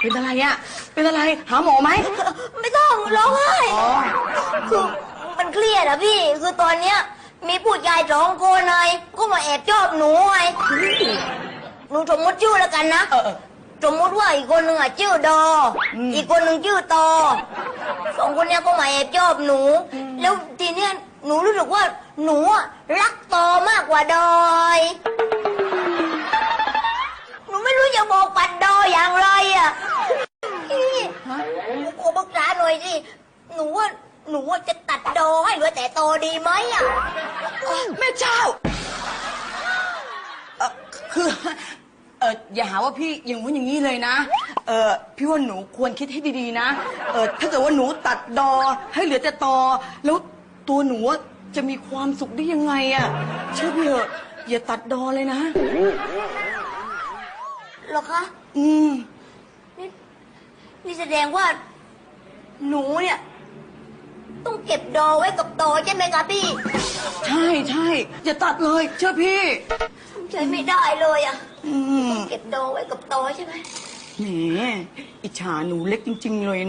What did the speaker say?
เป็นอะไรอะเป็นอะไร หาหมอไหม ไม่ต้องร้องไห้อ๋อ คือมันเครียดอะพี่ คือตอนเนี้ย มีผู้ชายสองคนไงก็มาแอบชอบหนูไงหนูสมมติชื่อแล้วกันนะเออเออ สมมติว่าอีกคนหนึ่งอะชื่อดออม อีกคนหนึ่งชื่อตอสองคนเนี้ยก็มาแอบชอบหนู แล้วทีเนี้ยหนูรู้สึกว่าหนูอะรักตอมากกว่าดอย ปรึกษาหน่อยสิหนูว่าหนูว่าจะตัดดอให้เหลือแต่ตอดีไหมอะแม่เจ้าเออคือเอออย่าหาว่าพี่อย่างนู้นอย่างนี้เลยนะ เออพี่ว่าหนูควรคิดให้ดีๆนะ เออถ้าเกิดว่าหนูตัดดอให้เหลือแต่ตอ แล้วตัวหนูอะจะมีความสุขได้ยังไงอะเชื่อพี่เถอะอย่าตัดดอเลยนะเหรอคะ อืมนี่นี่แสดงว่า หนูเนี่ย ต้องเก็บดอไว้กับตอใช่ไหมคะพี่ใช่ใช่อย่าตัดเลย เชื่อพี่ ใช้ไม่ได้เลยอะอืมเก็บดอไว้กับตอใช่ไหม แหมอิจฉาหนูเล็กจริง ๆ เลย